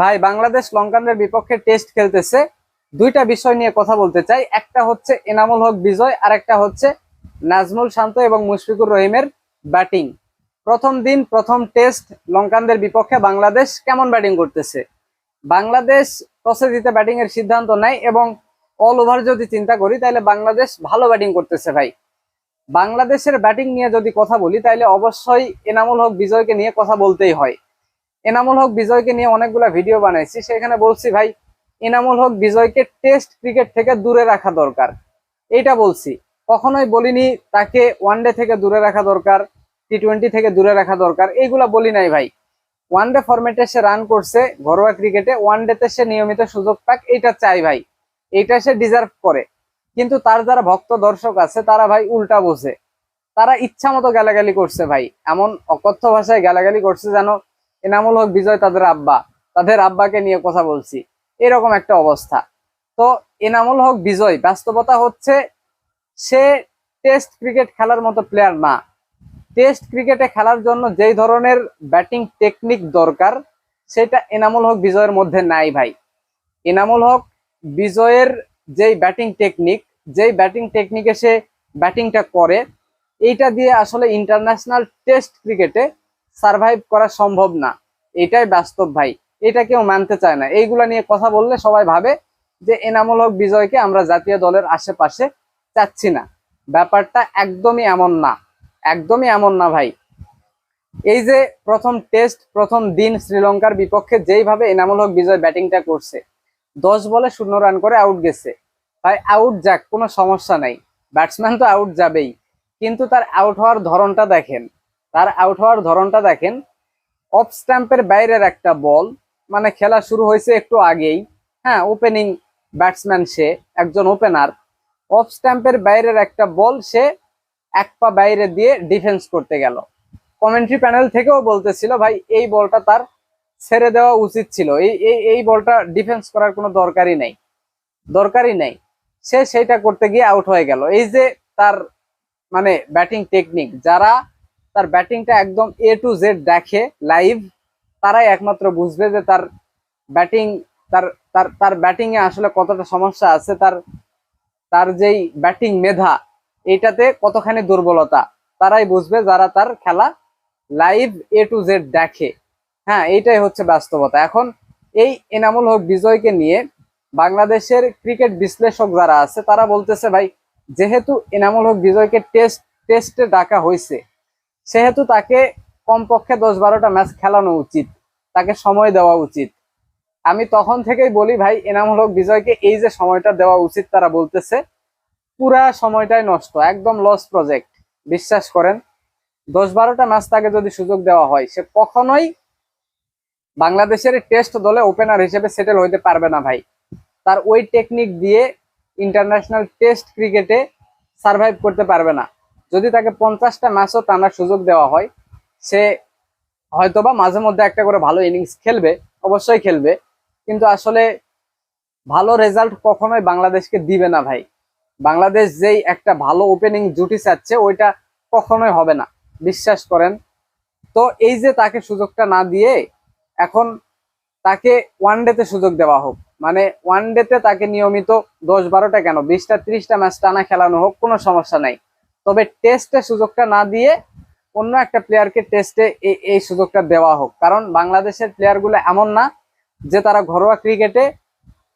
ভাই, বাংলাদেশ লঙ্কানদের বিপক্ষে টেস্ট খেলতেছে। দুইটা বিষয় নিয়ে কথা বলতে চাই। একটা হচ্ছে এনামুল হক বিজয় আর একটা হচ্ছে নাজমুল শান্ত এবং মুশফিকুর রহিমের ব্যাটিং। প্রথম দিন, প্রথম টেস্ট লঙ্কানদের বিপক্ষে বাংলাদেশ কেমন ব্যাটিং করতেছে? বাংলাদেশ টসে জিতে ব্যাটিং এর সিদ্ধান্ত নেয় এবং অল ওভার যদি চিন্তা করি, তাহলে বাংলাদেশ ভালো ব্যাটিং করতেছে ভাই। বাংলাদেশের ব্যাটিং নিয়ে যদি কথা বলি, তাহলে অবশ্যই এনামুল হক বিজয়কে নিয়ে কথা বলতেই হয়। এনামুল হক বিজয়কে নিয়ে অনেকগুলো ভিডিও বানাইছি, সেখানে বলছি, ভাই, এনামুল হক বিজয়কে টেস্ট ক্রিকেট থেকে দূরে রাখা দরকার। এইটা বলছি। কখনোই বলিনি তাকে ওয়ানডে থেকে দূরে রাখা দরকার টি টোয়েন্টি থেকে দূরে রাখা দরকার, এইগুলা বলি নাই, ভাই। ওয়ানডে ফরম্যাটে সে রান করছে ঘরোয়া ক্রিকেটে ওয়ানডেতে সে নিয়মিত সুযোগ পাক এটা চাই, ভাই। এটা সে ডিজার্ভ করে। কিন্তু তার যারা ভক্ত দর্শক আছে, তারা, ভাই, উল্টা বোঝে। তারা ইচ্ছা মতো গালাগালি করছে, ভাই। এমন অকথ্য ভাষায় গালাগালি করছে যেন এনামুল হক, বিজয় তাদের আব্বা। তাদের আব্বাকে নিয়ে কথা বলছি। এরকম একটা অবস্থা। তো এনামুল হক, বিজয়, বাস্তবতা হচ্ছে সে টেস্ট ক্রিকেট খেলার মতো প্লেয়ার না। টেস্ট ক্রিকেটে খেলার জন্য যেই ধরনের ব্যাটিং টেকনিক দরকার, সেটা এনামুল হক, বিজয়ের মধ্যে নাই ভাই। এনামুল হক, বিজয়ের যেই ব্যাটিং টেকনিক যেই ব্যাটিং টেকনিকে সে ব্যাটিংটা করে, এইটা দিয়ে আসলে ইন্টারন্যাশনাল টেস্ট ক্রিকেটে সার্ভাইভ করা সম্ভব না। এটাই বাস্তব ভাই। এটা কেউ মানতে চায় না। এইগুলা নিয়ে কথা বললে সবাই ভাবে যে এনামুল হক বিজয়কে আমরা জাতীয় দলের আশেপাশে চাচ্ছি না। ব্যাপারটা একদমই এমন না। একদমই এমন না ভাই। এই যে প্রথম টেস্ট, প্রথম দিন শ্রীলঙ্কার বিপক্ষে যেইভাবে এনামুল হক বিজয় ব্যাটিংটা করছে, দশ বলে শূন্য রান করে আউট গেছে। ভাই আউট যাক, কোনো সমস্যা নাই। ব্যাটসম্যান তো আউট যাবেই। কিন্তু তার আউট হওয়ার ধরনটা দেখেন। তার আউট হওয়ার ধরনটা দেখেন। অফ স্ট্যাম্পের বাইরের একটা বল মানে খেলা শুরু হয়েছে একটু আগেই। হ্যাঁ ওপেনিং ব্যাটসম্যান সে, একজন ওপেনার অফ স্ট্যাম্পের বাইরের একটা বল সে এক পা বাইরে দিয়ে ডিফেন্স করতে গেল। কমেন্ট্রি প্যানেল থেকেও বলতেছিল, ভাই, এই বলটা তার ছেড়ে দেওয়া উচিত ছিল। এই এই বলটা ডিফেন্স করার কোনো দরকারই নেই। দরকারই নেই। সে সেইটা করতে গিয়ে আউট হয়ে গেল। এই যে তার মানে ব্যাটিং টেকনিক যারা তার ব্যাটিংটা একদম এ টু জেড দেখে লাইভ তারাই একমাত্র বুঝবে যে তার ব্যাটিং, তার তার তার ব্যাটিং এ আসলে কতটা সমস্যা আছে, তার তার যেই ব্যাটিং মেধা, এইটাতে কতখানি দুর্বলতা, তারাই বুঝবে যারা তার খেলা লাইভ এ টু জেড দেখে। হ্যাঁ এইটাই হচ্ছে বাস্তবতা। এখন এই এনামুল হক বিজয়কে নিয়ে বাংলাদেশের ক্রিকেট বিশ্লেষক যারা আছে, তারা বলতেছে, ভাই, যেহেতু এনামুল হক বিজয়কে টেস্ট, টেস্টে ডাকা হয়েছে সেহেতু তাকে কমপক্ষে দশ বারোটা ম্যাচ খেলানো উচিত। তাকে সময় দেওয়া উচিত। আমি তখন থেকেই বলি, ভাই এনামুল হক বিজয়কে এই যে সময়টা দেওয়া উচিত তারা বলতেছে, পুরা সময়টাই নষ্ট, একদম লস প্রজেক্ট বিশ্বাস করেন, দশ বারোটা ম্যাচ তাকে যদি সুযোগ দেওয়া হয়, সে কখনোই বাংলাদেশের টেস্ট দলে ওপেনার হিসেবে সেটেল হইতে পারবে না, ভাই। তার ওই টেকনিক দিয়ে ইন্টারন্যাশনাল টেস্ট ক্রিকেটে সার্ভাইভ করতে পারবে না। যদি তাকে পঞ্চাশটা ম্যাচও টানার সুযোগ দেওয়া হয়, সে হয়তোবা মাঝে মধ্যে একটা করে ভালো ইনিংস খেলবে, অবশ্যই খেলবে। কিন্তু আসলে ভালো রেজাল্ট কখনোই বাংলাদেশকে দিবে না ভাই। বাংলাদেশ যেই একটা ভালো ওপেনিং জুটি চাচ্ছে, ওইটা কখনোই হবে না। বিশ্বাস করেন। তো এই যে তাকে সুযোগটা না দিয়ে এখন তাকে ওয়ান ডেতে সুযোগ দেওয়া হোক মানে ওয়ান ডেতে তাকে নিয়মিত দশ বারোটা কেন, বিশটা, ত্রিশটা ম্যাচ টানা খেলানো হোক, কোনো সমস্যা নাই। তবে টেস্টে সুযোগটা না দিয়ে অন্য একটা প্লেয়ারকে টেস্টে এই সুযোগটা দেওয়া হোক। কারণ বাংলাদেশের প্লেয়ারগুলো এমন না যে তারা ঘরোয়া ক্রিকেটে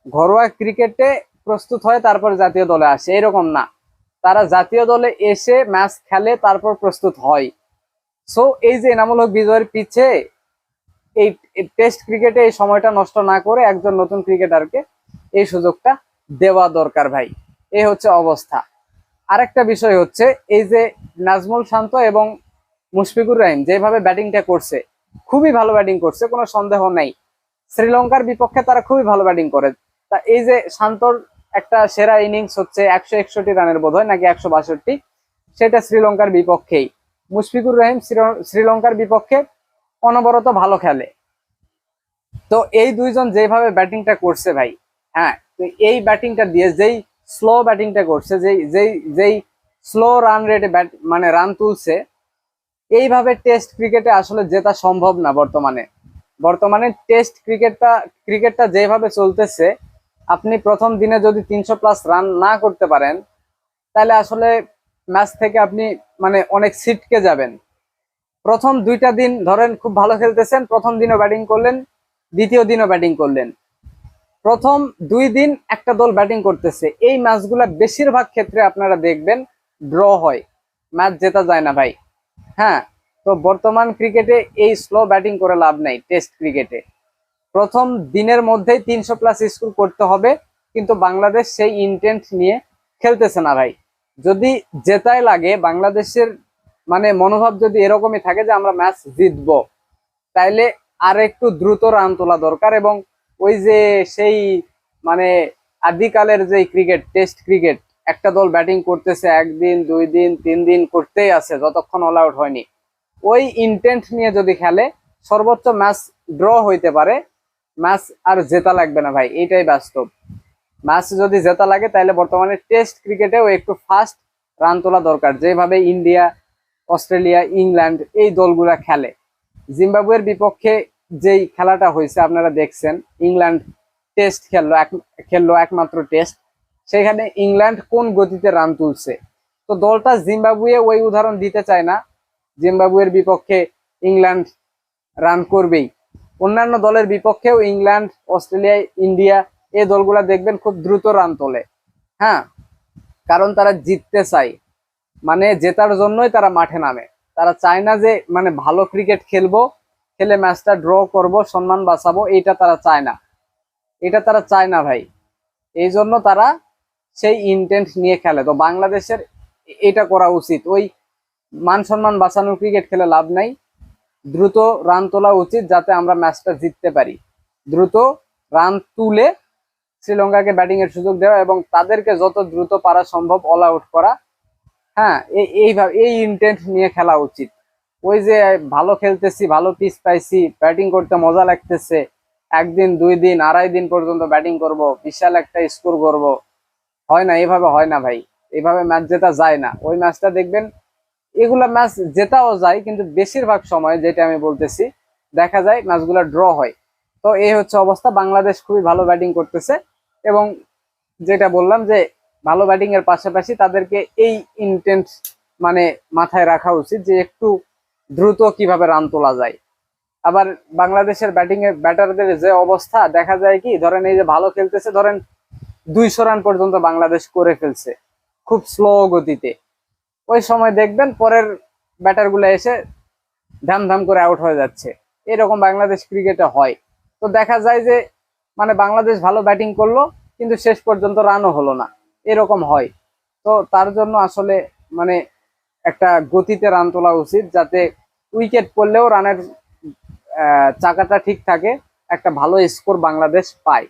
ঘরোয়া ক্রিকেটে প্রস্তুত হয়, তারপর জাতীয় দলে আসে। এরকম না। তারা জাতীয় দলে এসে ম্যাচ খেলে, তারপর প্রস্তুত হয়। সো এই যে এনামুল হক বিজয়ের পিছে এই টেস্ট ক্রিকেটে এই সময়টা নষ্ট না করে একজন নতুন ক্রিকেটারকে এই সুযোগটা দেওয়া দরকার ভাই। এই হচ্ছে অবস্থা। আরেকটা বিষয় হচ্ছে এই যে নাজমুল শান্ত এবং মুশফিকুর রহিম যেভাবে ব্যাটিংটা করছে, খুবই ভালো ব্যাটিং করছে, কোনো সন্দেহ নেই। শ্রীলঙ্কার বিপক্ষে তারা খুবই ভালো ব্যাটিং করে। তা এই যে শান্তর একটা সেরা ইনিংস হচ্ছে একশো একষট্টি রানের বোধ হয় নাকি একশো বাষট্টি, সেটা শ্রীলঙ্কার বিপক্ষেই। মুশফিকুর রহিম শ্রীলঙ্কার বিপক্ষে অনবরত ভালো খেলে। তো এই দুইজন যেভাবে ব্যাটিংটা করছে ভাই হ্যাঁ তো এই ব্যাটিংটা দিয়ে যেই স্লো ব্যাটিংটা করছে, যেই যেই যেই স্লো রান রেটে ব্যাট মানে রান তুলছে, এইভাবে টেস্ট ক্রিকেটে আসলে জেতা সম্ভব না বর্তমানে। বর্তমানে টেস্ট ক্রিকেটটা ক্রিকেটটা যেভাবে চলতেছে, আপনি প্রথম দিনে যদি তিনশো প্লাস রান না করতে পারেন, তাহলে আসলে ম্যাচ থেকে আপনি মানে অনেক সিটকে যাবেন। প্রথম দুইটা দিন ধরেন খুব ভালো খেলতেছেন, প্রথম দিনও ব্যাটিং করলেন, দ্বিতীয় দিনও ব্যাটিং করলেন। প্রথম দুই দিন একটা দল ব্যাটিং করতেছে। এই ম্যাচগুলা বেশিরভাগ ক্ষেত্রে আপনারা দেখবেন ড্র হয়। ম্যাচ জেতা যায় না ভাই। হ্যাঁ তো বর্তমান ক্রিকেটে এই স্লো ব্যাটিং করে লাভ নাই টেস্ট ক্রিকেটে। প্রথম দিনের মধ্যেই তিনশো প্লাস স্কোর করতে হবে, কিন্তু বাংলাদেশ সেই ইন্টেন্ট নিয়ে খেলতেছে না ভাই। যদি জেতাই লাগে, বাংলাদেশের মানে মনোভাব যদি এরকমই থাকে যে আমরা ম্যাচ জিতবো, তাইলে আর একটু দ্রুত রান তোলা দরকার এবং ওই যে সেই মানে আদিকালের যে ক্রিকেট, টেস্ট ক্রিকেট, একটা দল ব্যাটিং করতেছে, একদিন, দুই দিন, তিন দিন করতেই আছে, যতক্ষণ অল আউট হয়নি। ওই ইন্টেন্ট নিয়ে যদি খেলে, সর্বোচ্চ ম্যাচ ড্র হইতে পারে ম্যাচ আর জেতা লাগবে না ভাই, এইটাই বাস্তব। ম্যাচ যদি জেতা লাগে তাহলে বর্তমানে টেস্ট ক্রিকেটেও একটু ফাস্ট রান তোলা দরকার। যেভাবে ইন্ডিয়া অস্ট্রেলিয়া ইংল্যান্ড এই দলগুলা খেলে। জিম্বাবুয়ের বিপক্ষে যেই খেলাটা হয়েছে, আপনারা দেখছেন, ইংল্যান্ড টেস্ট খেললো, এক, খেললো একমাত্র টেস্ট সেখানে ইংল্যান্ড কোন গতিতে রান তুলছে? তো দলটা জিম্বাবুয়ে ওই উদাহরণ দিতে চায় না। জিম্বাবুয়ের বিপক্ষে ইংল্যান্ড রান করবেই। অন্যান্য দলের বিপক্ষেও ইংল্যান্ড, অস্ট্রেলিয়া, ইন্ডিয়া এই দলগুলা দেখবেন খুব দ্রুত রান তোলে। হ্যাঁ কারণ তারা জিততে চায়। মানে জেতার জন্যই তারা মাঠে নামে। তারা চায় না যে মানে ভালো ক্রিকেট খেলব খেলে ম্যাচটা ড্র করব, সম্মান বাঁচাবো এটা তারা চায় না। এটা তারা চায় না ভাই। এই জন্য তারা সেই ইন্টেন্ট নিয়ে খেলে। তো বাংলাদেশের এটা করা উচিত। ওই মান সম্মান বাঁচানোর ক্রিকেট খেলে লাভ নাই। দ্রুত রান তোলা উচিত যাতে আমরা ম্যাচটা জিততে পারি। দ্রুত রান তুলে শ্রীলঙ্কাকে ব্যাটিং এর সুযোগ দেওয়া এবং তাদেরকে যত দ্রুত পারা সম্ভব অল আউট করা। হ্যাঁ এই এইভাবে, এই ইন্টেন্ট নিয়ে খেলা উচিত। ওই যে ভালো খেলতেছি, ভালো পিচ পাইছি ব্যাটিং করতে মজা লাগতেছে। একদিন, দুই দিন, আড়াই দিন পর্যন্ত ব্যাটিং করব, বিশাল একটা স্কোর করব। হয় না, এভাবে হয় না ভাই। এভাবে ম্যাচ জেতা যায় না। ওই ম্যাচটা দেখবেন, এগুলো ম্যাচ জেতাও যায়, কিন্তু বেশিরভাগ সময় যেটা আমি বলতেছি, দেখা যায় ম্যাচগুলো ড্র হয়। তো এই হচ্ছে অবস্থা। বাংলাদেশ খুবই ভালো ব্যাটিং করতেছে এবং যেটা বললাম যে, ভালো ব্যাটিং এর পাশাপাশি তাদেরকে এই ইন্টেন্ট মানে মাথায় রাখা উচিত যে, একটু দ্রুত কীভাবে রান তোলা যায়। আবার বাংলাদেশের ব্যাটিং এর ব্যাটারদের যে অবস্থা, দেখা যায় কি, ধরেন এই যে ভালো খেলতেছে, ধরেন দুইশো রান পর্যন্ত বাংলাদেশ করে ফেলছে, খুব স্লো গতিতে। ওই সময় দেখবেন পরের ব্যাটারগুলো এসে ধাম ধাম করে আউট হয়ে যাচ্ছে। এরকম বাংলাদেশ ক্রিকেটে হয়। তো দেখা যায় যে মানে বাংলাদেশ ভালো ব্যাটিং করল, কিন্তু শেষ পর্যন্ত রানও হলো না। এরকম হয়। তো তার জন্য আসলে মানে একটা গতিতে রান তোলা উচিত, যাতে উইকেট পড়লেও রানের চাকাটা ঠিক থাকে একটা ভালো স্কোর বাংলাদেশ পায়।